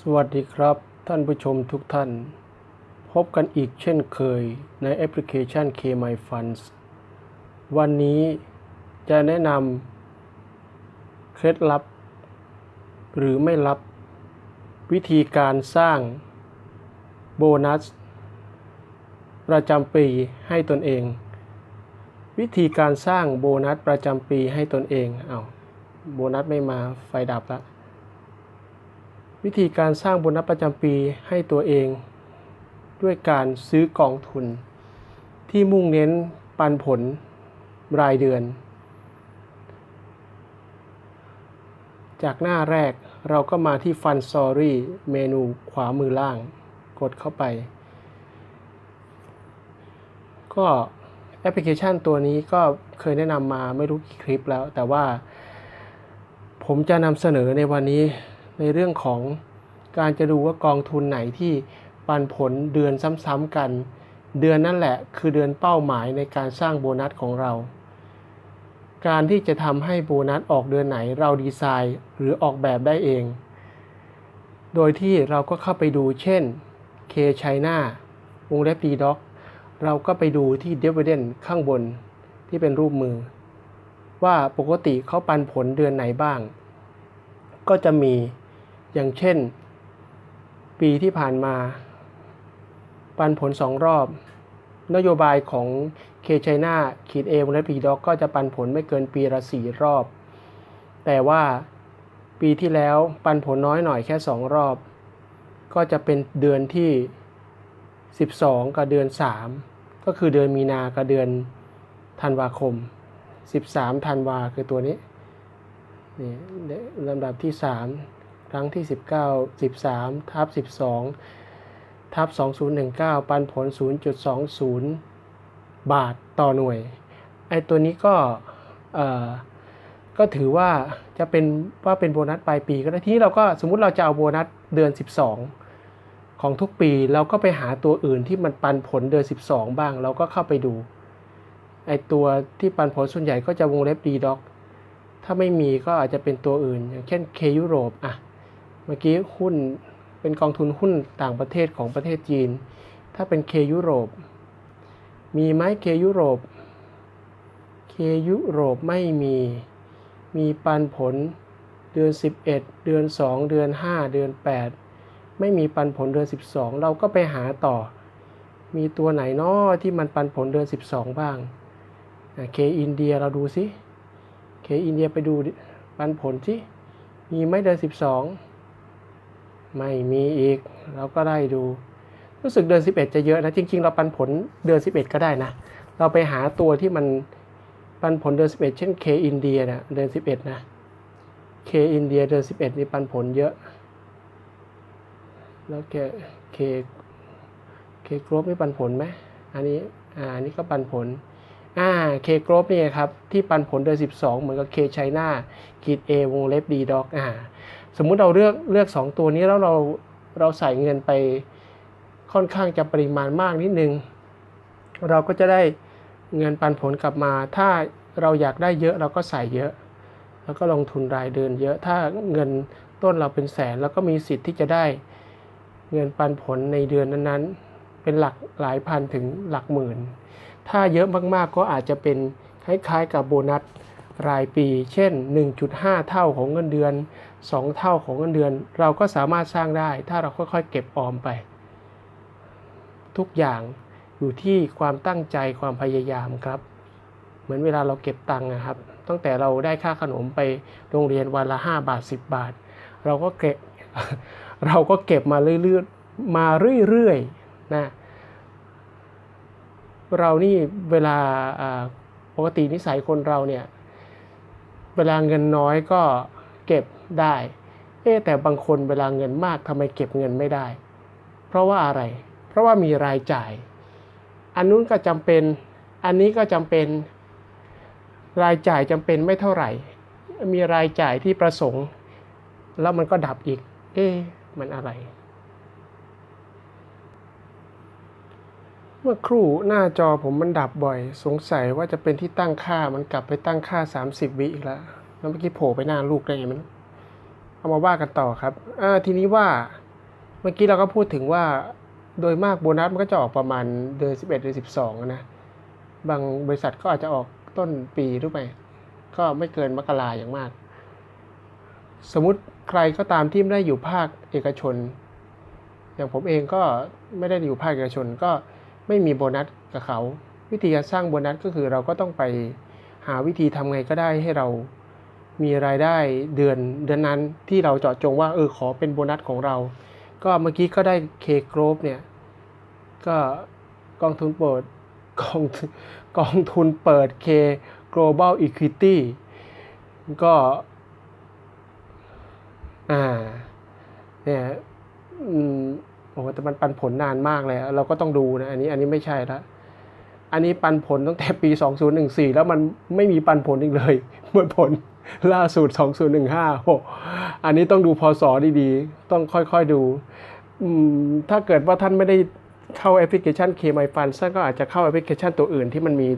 สวัสดีครับ ท่านผู้ชมทุกท่าน พบกันอีกเช่นเคยในแอปพลิเคชัน K My Funds วันนี้จะแนะนำเคล็ดลับ หรือไม่ลับ วิธีการสร้างโบนัส ประจำปีให้ตนเอง วิธีการสร้างโบนัสประจำปีให้ตนเองเอา้าโบนัสไม่มาไฟดับละ วิธีการสร้างโบนัสประจำปีให้ตัวเอง ด้วยการซื้อกองทุน ที่มุ่งเน้นปันผลรายเดือน จากหน้าแรกเราก็มาที่ Fun Story เมนูขวามือล่าง กดเข้าไป ก็แอปพลิเคชันตัวนี้ก็เคยแนะนำมาไม่รู้กี่คลิปแล้ว แต่ว่าผมจะนำเสนอในวันนี้ ในเรื่องของการจะดูว่ากองทุนไหนที่ปันผลเดือนซ้ำๆกัน เดือนนั่นแหละคือเดือนเป้าหมายในการสร้างโบนัสของเรา การที่จะทำให้โบนัสออกเดือนไหนเราดีไซน์หรือออกแบบได้เอง โดยที่เราก็เข้าไปดูเช่น K China วงเล็บ D Doc เราก็ไปดูที่ Dividend ข้างบนที่เป็นรูปมือ ว่าปกติเขาปันผลเดือนไหนบ้าง ก็จะมี อย่างเช่น ปีที่ผ่านมา ปันผลสองรอบ นโยบายของเคชัยนาขีดเอวและปีด็อกก็จะปันผลไม่เกินปีละสี่รอบ แต่ว่าปีที่แล้วปันผลน้อยหน่อยแค่สองรอบ ก็จะเป็นเดือนที่ 12 กับเดือน 3 ก็คือเดือนมีนากับเดือนธันวาคม 13ธันวาคือตัวนี้นี่ลำดับที่ 3 รั้งที่ 19 13ทับ12ทับ2019 ปันผล 0.20 บาทต่อหน่วย ไอ้ตัวนี้ก็ก็ถือว่าจะเป็นว่าเป็นโบนัสปลายปีก็ได้ทีนี้เราก็สมมุติเราจะเอาโบนัสเดือน 12 ของทุกปีเราก็ไปหาตัวอื่นที่มันปันผลเดือน 12 บ้าง เราก็เข้าไปดูไอตัวที่ปันผลส่วนใหญ่ก็จะวงเล็บดีด็อกถ้าไม่มีก็อาจจะเป็นตัวอื่น อย่างเช่น K ยุโรปอะ เมื่อกี้หุ้นเป็นกองทุนหุ้นต่างประเทศของประเทศจีน ถ้าเป็น K ยุโรป มีไหม K ยุโรป K ยุโรปไม่มี มีปันผลเดือน 11 เดือน 2 เดือน 5 เดือน 8 ไม่มีปันผลเดือน 12 เราก็ไปหาต่อ มีตัวไหนนาะที่มันปันผลเดือน 12 บ้างเคอินเดียเราดูสิเคอินเดียไปดูปันผลสิมีไหมเดือน 12 ไม่มีอีก เราก็ได้ดู รู้สึกเดือน 11 จะเยอะนะ จริง ๆ เราปันผลเดือน 11 ก็ได้นะ เราไปหาตัวที่มันปันผลเดือน 11 เช่น K อินเดียนะเดือน 11 นะ K อินเดียเดือน 11 นี่ปันผลเยอะ แล้วแก K K กรอบนี่ปันผลไหมอันนี้ อ่าอันนี้ก็ปันผลอ่า K กรอบนี่ครับ ที่ปันผลเดือน 12 เหมือนกับ K ไชน่าขีด A วงเล็บ D ด็อกอ่า สมมุติเราเลือกเลือก 2 ตัวนี้แล้วเราเราใส่เงินไปค่อนข้างจะปริมาณมากนิดนึง เราก็จะได้เงินปันผลกลับมา ถ้าเราอยากได้เยอะเราก็ใส่เยอะ แล้วก็ลงทุนรายเดือนเยอะ ถ้าเงินต้นเราเป็นแสนเราก็มีสิทธิ์ที่จะได้เงินปันผลในเดือนนั้นๆ เป็นหลักหลายพันถึงหลักหมื่น ถ้าเยอะมากๆก็อาจจะเป็นคล้ายๆกับโบนัส รายปี เช่น 1.5 เท่าของเงินเดือน 2 เท่าของเงินเดือน เราก็สามารถสร้างได้ ถ้าเราค่อยๆ เก็บออมไป ทุกอย่างอยู่ที่ความตั้งใจความพยายามครับ เหมือนเวลาเราเก็บตังค์นะครับ ตั้งแต่เราได้ค่าขนมไปโรงเรียนวันละ 5 บาท 10 บาท เราก็เก็บเราก็เก็บมาเรื่อยๆมาเรื่อยๆนะเรานี่เวลาปกตินิสัยคนเราเนี่ย เวลาเงินน้อยก็เก็บได้ เอ๊แต่บางคนเวลาเงินมากทำไมเก็บเงินไม่ได้ เพราะว่าอะไร เพราะว่ามีรายจ่าย อันนู้นก็จำเป็น อันนี้ก็จำเป็น รายจ่ายจำเป็นไม่เท่าไหร่ มีรายจ่ายที่ประสงค์ แล้วมันก็ดับอีก เอ๊มันอะไร เมื่อครู่หน้าจอผมมันดับบ่อย สงสัยว่าจะเป็นที่ตั้งค่ามันกลับไปตั้งค่า 30 วิอีกแล้วแล้วเมื่อกี้โผล่ไปหน้าลูกได้ไงมันเอามาว่ากันต่อครับทีนี้ว่าเมื่อกี้เราก็พูดถึงว่าโดยมากโบนัสมันก็จะออกประมาณเดือน11เดือน12อะนะ บางบริษัทก็อาจจะออกต้นปีหรือไปก็ไม่เกินมกราอย่างมาก สมมติใครก็ตามที่ไม่ได้อยู่ภาคเอกชน อย่างผมเองก็ไม่ได้อยู่ภาคเอกชนก็ ไม่มีโบนัสกับเขา วิธีการสร้างโบนัสก็คือเราก็ต้องไปหาวิธีทำไงก็ได้ให้เรามีรายได้เดือนเดือนนั้นที่เราเจาะจงว่าเออขอเป็นโบนัสของเรา ก็เมื่อกี้ก็ได้เคกรฟเนี่ยก็กองทุนเปิดกองกองทุนเปิด K Global Equity ก็ อ่า แต่มันปันผลนานมากเลยอะเราก็ต้องดูนะอันนี้อันนี้ไม่ใช่ละอันนี้ปันผลตั้งแต่ปี 2014 แล้วมันไม่มีปันผลอีกเลยเมื่อผลล่าสุด 2015โอ้อันนี้ต้องดูพศดีๆ ต้องค่อยๆดู ถ้าเกิดว่าท่านไม่ได้เข้าแอปพลิเคชัน K My Fund ท่านก็อาจจะเข้าแอปพลิเคชันตัวอื่นที่มันมี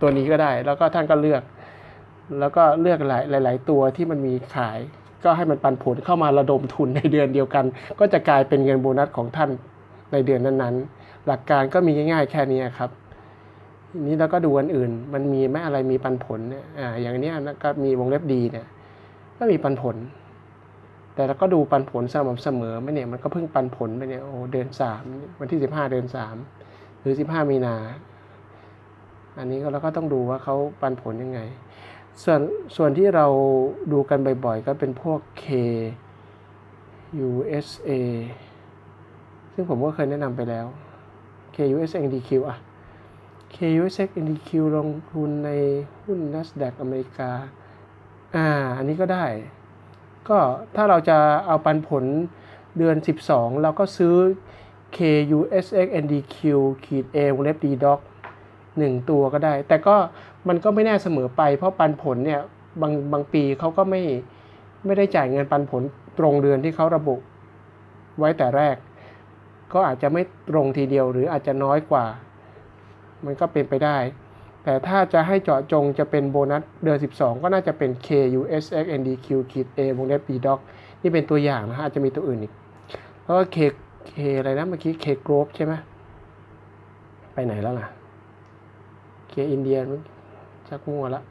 ตัวนี้ก็ได้ แล้วก็ท่านก็เลือก แล้วก็เลือกหลายหลาย ๆ ตัวที่มันมีขาย ก็ให้มันปันผลเข้ามาระดมทุนในเดือนเดียวกัน ก็จะกลายเป็นเงินโบนัสของท่านในเดือนนั้นๆ หลักการก็มีง่ายๆแค่นี้ครับทีนี้เราก็ดูอันอื่น มันมีไหมอะไรมีปันผลเนี่ยอ่าอย่างนี้นะก็มีวงเล็บดีเนี่ยก็มีปันผล แต่เราก็ดูปันผลสม่ำเสมอไหมเนี่ยมันก็เพิ่งปันผลไปเนี่ยโอ้เดือนสามวันที่สิบห้าเดือนสามหรือสิบห้ามีนา อันนี้เราก็ต้องดูว่าเขาปันผลยังไง ส่วนส่วนที่เราดูกันบ่อยๆ ก็เป็นพวก K USA ซึ่งผมก็เคยแนะนำไปแล้ว K USA NDQ อะ K USA NDQ ลงทุนในหุ้น NASDAQ อเมริกา อ่า อันนี้ก็ได้ ก็ถ้าเราจะเอาปันผลเดือน 12 เราก็ซื้อ KUSX NDQ ขีด A วงเล็บ D Doc หนึ่งตัวก็ได้ แต่ก็ มันก็ไม่แน่เสมอไป เพราะปันผลเนี่ยบางบางปีเขาก็ไม่ไม่ได้จ่ายเงินปันผลตรงเดือนที่เขาระบุไว้แต่แรก ก็อาจจะไม่ตรงทีเดียวหรืออาจจะน้อยกว่า มันก็เป็นไปได้ แต่ถ้าจะให้เจาะจงจะเป็นโบนัสเดือน 12 ก็น่าจะเป็น KUSX NDQ ขีด A วงเล็บ B Doc นี่เป็นตัวอย่างนะฮะอาจจะมีตัวอื่นอีกเพราะว่า K K อะไรนะเมื่อกี้ K Group ใช่ไหมไปไหนแล้วล่ะ K อินเดียมัน ชักมั่วละ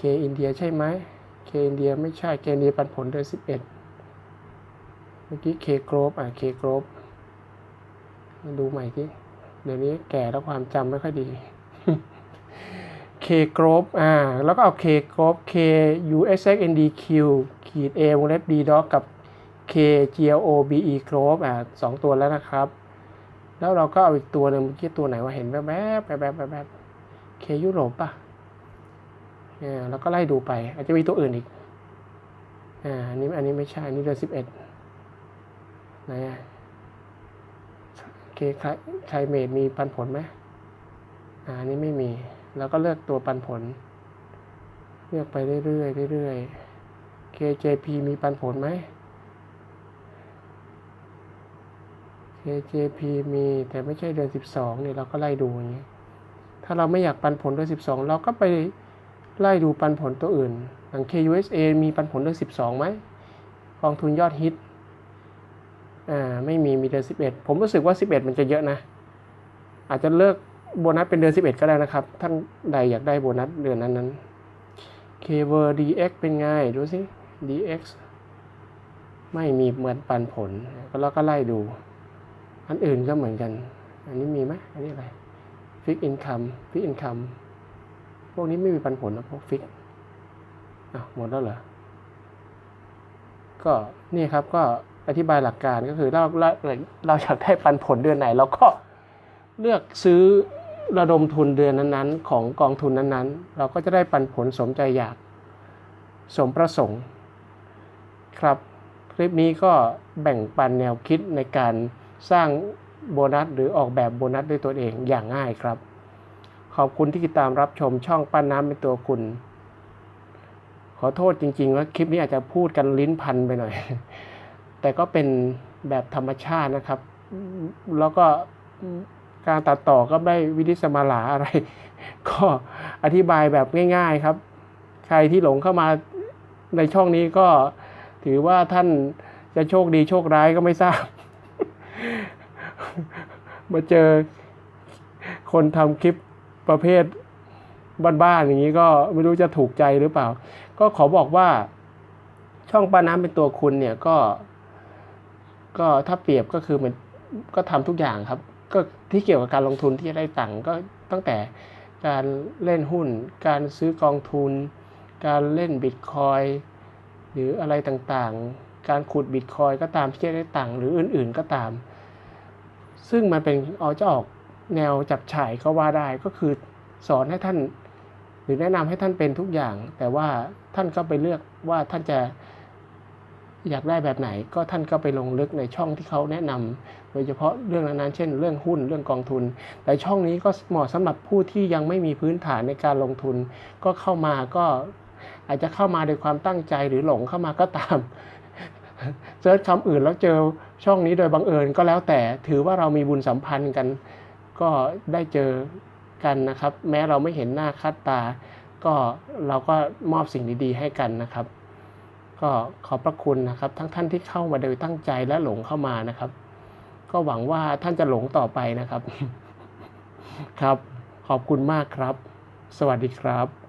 K อินเดียใช่ไหม K อินเดียไม่ใช่ K อินเดียปันผลเดือน11 เมื่อกี้ K Group อะ K Group มาดูใหม่ที่เดี๋ยวนี้แก่แล้วความจำไม่ค่อยดี K Group อ่า แล้วก็เอา K Group K USX NDQ ขีด A วงเล็บ D Doc กับ K GLOBE Group อ่าสองตัวแล้วนะครับ แล้วเราก็เอาอีกตัวหนึ่งเมื่อกี้ตัวไหนว่าเห็นแวบๆแวบๆแวบ ๆแวบๆ K ยุโรปป่ะอ่าแล้วก็ไล่ดูไป อาจจะมีตัวอื่นอีกอ่าอันนี้อันนี้ไม่ใช่ อันนี้เดือนสิบเอ็ดนะเคไคไคเมดมีปันผลไหมอ่าอันนี้ไม่มี แล้วก็เลือกตัวปันผล เลือกไปเรื่อยๆเรื่อยๆ KJP มีปันผลไหม KJP มีแต่ไม่ใช่เดือน 12เนี่ยเราก็ไล่ดูอย่างนี้ ถ้าเราไม่อยากปันผลเดือน12 เราก็ไปไล่ดูปันผลตัวอื่นอย่าง KUSA มีปันผลเดือน12ไหมกองทุนยอดฮิตอ่าไม่มีมีเดือน11 ผมรู้สึกว่า 11 มันจะเยอะนะ อาจจะเลิกโบนัสเป็นเดือน 11 ก็ได้นะครับ ท่านใดอยากได้โบนัสเดือนนั้นนั้น k v e r DX เป็นไงดูสิ DX ไม่มีเหมือนปันผล ก็เราก็ไล่ดู อันอื่นก็เหมือนกัน อันนี้มีไหมอันนี้อะไร ฟิกอินคัมฟิกอินคัมพวกนี้ไม่มีปันผลนะพวกฟิกอะหมดแล้วเหรอ ก็นี่ครับก็อธิบายหลักการก็คือเราเราเราอยากได้ปันผลเดือนไหนเราก็เลือกซื้อระดมทุนเดือนนั้นๆ ของกองทุนนั้นๆ เราก็จะได้ปันผลสมใจอยากสมประสงค์ ครับ คลิปนี้ก็แบ่งปันแนวคิดในการสร้าง โบนัสหรือออกแบบโบนัสด้วยตัวเองอย่างง่ายครับ ขอบคุณที่ติดตามรับชมช่องปั้นน้ำเป็นตัวคุณ ขอโทษจริงๆ ว่าคลิปนี้อาจจะพูดกันลิ้นพันไปหน่อย แต่ก็เป็นแบบธรรมชาตินะครับ แล้วก็การตัดต่อก็ไม่วิธิสมาลาอะไร ก็อธิบายแบบง่าย ๆครับ ใครที่หลงเข้ามาในช่องนี้ก็ถือว่าท่านจะโชคดีโชคร้ายก็ไม่ทราบ มาเจอคนทำคลิปประเภทบ้านๆอย่างนี้ก็ไม่รู้จะถูกใจหรือเปล่า ก็ขอบอกว่าช่องป้าน้ำเป็นตัวคุณเนี่ยก็ ก็ถ้าเปรียบก็คือมันก็ทำทุกอย่างครับ ก็ที่เกี่ยวกับการลงทุนที่จะได้ตังค์ก็ตั้งแต่การเล่นหุ้น การซื้อกองทุน การเล่นบิตคอยหรืออะไรต่างๆ การขุดบิตคอยก็ตามที่จะได้ตังค์หรืออื่นๆก็ตาม ซึ่งมันเป็นเอาจะออกแนวจับฉ่ายก็ว่าได้ก็คือสอนให้ท่าน หรือแนะนำให้ท่านเป็นทุกอย่าง แต่ว่าท่านก็ไปเลือกว่าท่านจะอยากได้แบบไหน ก็ท่านก็ไปลงลึกในช่องที่เขาแนะนำโดยเฉพาะเรื่องนั้นๆเช่น เรื่องหุ้นเรื่องกองทุน แต่ช่องนี้ก็เหมาะสำหรับผู้ที่ยังไม่มีพื้นฐานในการลงทุน ก็เข้ามาก็อาจจะเข้ามาโดยความตั้งใจหรือหลงเข้ามาก็ตาม เซิร์ชคำอื่นแล้วเจอช่องนี้โดยบังเอิญก็แล้วแต่ถือว่าเรามีบุญสัมพันธ์กัน ก็ได้เจอกันนะครับ แม้เราไม่เห็นหน้าคัดตา ก็เราก็มอบสิ่งดีๆให้กันนะครับ ก็ขอบพระคุณนะครับ ทั้งท่านที่เข้ามาโดยตั้งใจและหลงเข้ามานะครับ ก็หวังว่าท่านจะหลงต่อไปนะครับ ครับ ขอบคุณมากครับ สวัสดีครับ